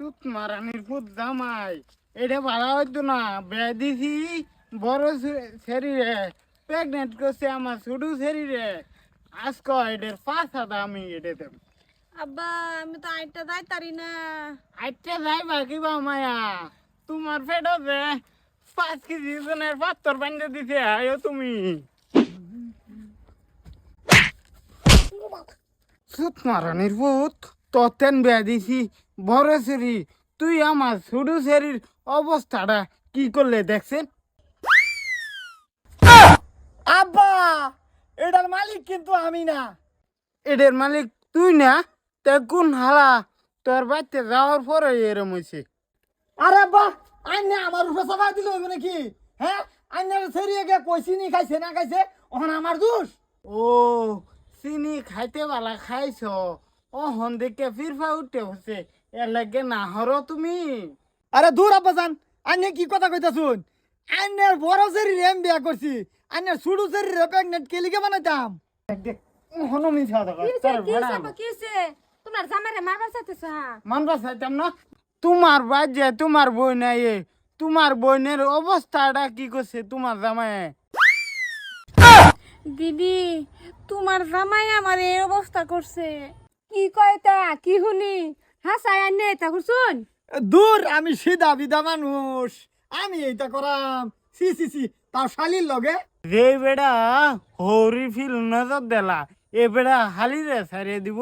সুত মারানির ফুট জামাই। এটা ভালো হইতো না। বেয়া দিছি বড় শরীরে। প্রেগনেন্ট করছে আমার ছোট শরীরে। আজকে এটার পাঁচ হাজার আমি এটা দেব। আব্বা আমি তো আইটা যাই তারি না। আইটা যাই বাকি বা মায়া। তোমার পেটও যে পাঁচ কেজি জনের পাত্তর বান্ধে দিছে আয়ো তুমি। সুত মারানির ভূত ততেন বেয়া দিছি। বড় শরী তুই আমার ছোট শরীর অবস্থাটা কি করলে দেখছেন? আব্বা এটার মালিক কিন্তু আমি না। এদের মালিক তুই না? তা কোন হালা? তোর বাড়িতে যাওয়ার পরে এরম হয়েছে। আরে আব্বা আইনে আমার উপরে চাপাই দিল হইব নাকি? হ্যাঁ? আইনের সেরিয়ে গিয়ে কইছি নি খাইছে না খাইছে? ওখানে আমার দোষ। ও চিনি খাইতে বালা খাইছ। ও হন দেখে ফিরফা উঠতে হচ্ছে এর লাগে না হর তুমি। আরে দূর আব্বা যান আইনে কি কথা কইতা শুন আইনের বড় শরীরে আমি বিয়া করছি আইনের ছোট শরীরে প্রেগনেন্ট কে লিগে বানাইতাম? হন কথা তোর তোমার জামাইরে মারবার চাইতেছ মানবা চাইতাম না? তোমার বাজে তোমার বই নাই এ। তোমার বোনের অবস্থাটা কি করছে তোমার জামাই? দিদি তোমার জামাই আমার এই অবস্থা করছে। কি কয় তা কি শুনি? হাসাই আনে তা শুন দূর আমি সিধা বিধা মানুষ। আমি এইটা করাম। সি সি সি তার শালির লগে? যে বেড়া হরি ফিল নজর দেলা। এ বেড়া হালি রে সারিয়ে দিব।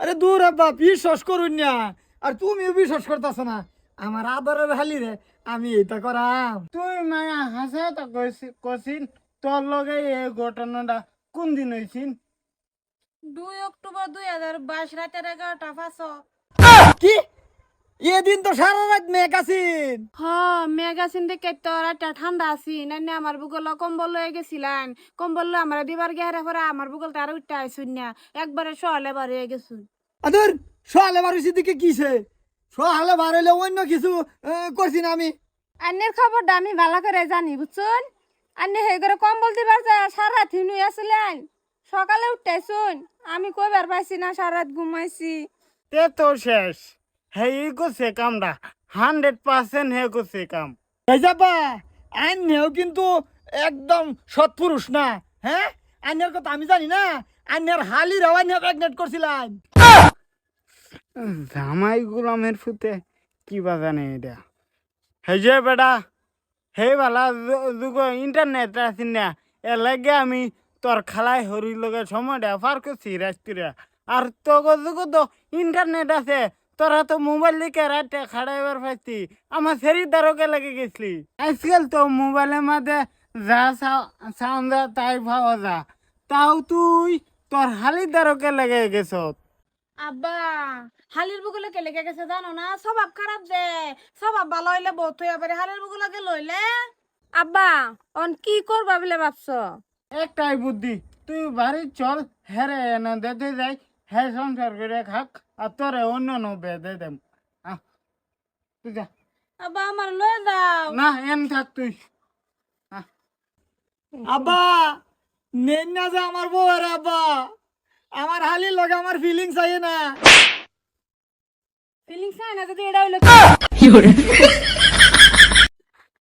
আরে দূর আব্বা বিশ্বাস করুন না। আর তুমিও বিশ্বাস করতেছ না। আমার আদরের হালি রে আমি এইটা করাম। তুই মায়া হাসা তো কছিন তোর লগে এই ঘটনাটা কোন দিন হয়েছিন দুই অক্টোবর দুই হাজার বাইশ রাতের এগারোটা পাঁচ কি? এদিন তো সারা রাত মেঘ আছিন। হ মেগাসিন দেখে তো রাতটা ঠান্ডা আছি। নাইনে আমার বুগল কম্বল লয়ে গেছিলাম কম্বল লয়ে আমার দিবার গেহারে পরে আমার বুগলটা আর উঠতে আইসুন না। একবারে সহলে বার হয়ে গেছুন আদর সোহালে বারুছি দিকে কিসে? সোহালে বার হইলে অন্য কিছু করছি না আমি। আন্নের খবরটা আমি ভালো করে জানি বুঝছুন? আন্নে হে করে কম্বল দিবার যায় সারা রাত হিনুই আসলেন সকালে উঠতেছুন আমি কইবার পাইছি না সারা রাত ঘুমাইছি। তে তো শেষ। হে ই করছে কামটা হান্ড্রেড পার্সেন্ট হে করছে কাম। এই যাবা আইনেও কিন্তু একদম সৎপুরুষ না হ্যাঁ? আইনের কথা আমি জানি না। আইনের হালির আইনে প্রেগনেন্ট করছিলাম। জামাই গুলামের ফুতে কি বা জানে এটা। হে যে বেটা হে বালা যুগ ইন্টারনেট আছে না। এর লাগে আমি তোর খালাই হরির লগে সময়টা পার করছি রাত্রিরা আর যুগ তো ইন্টারনেট আছে। তোরা তো মোবাইল দিকে রাতে খাড়াইবার পাইছি আমার শরীর দ্বারকে লেগে গেছলি। আজকাল তো মোবাইলের মাঝে যা সাউন্ড তাই পাওয়া যা তাও তুই তোর হালির দ্বারকে লেগে গেছ আব্বা হালির বুগুলে কে লেগে গেছে জানো না? স্বভাব খারাপ যে স্বভাব ভালো হইলে বহুত হইয়া পারে। হালির বুগুলাকে লইলে? আব্বা অন কি করবা বলে ভাবছ? একটাই বুদ্ধি তুই বাড়ি চল হেরে এনে দিতে যাই। হে সংসার করে খাক আর তোরে অন্য নো বেঁধে দেম তুই যা। আব্বা আমার লয়ে যাও। না এন থাক তুই। আব্বা নেন না যে আমার বউ আরে আব্বা। আমার হালির লগে আমার ফিলিংস আইয়ে না। ফিলিংস হয় না যদি এটা হইল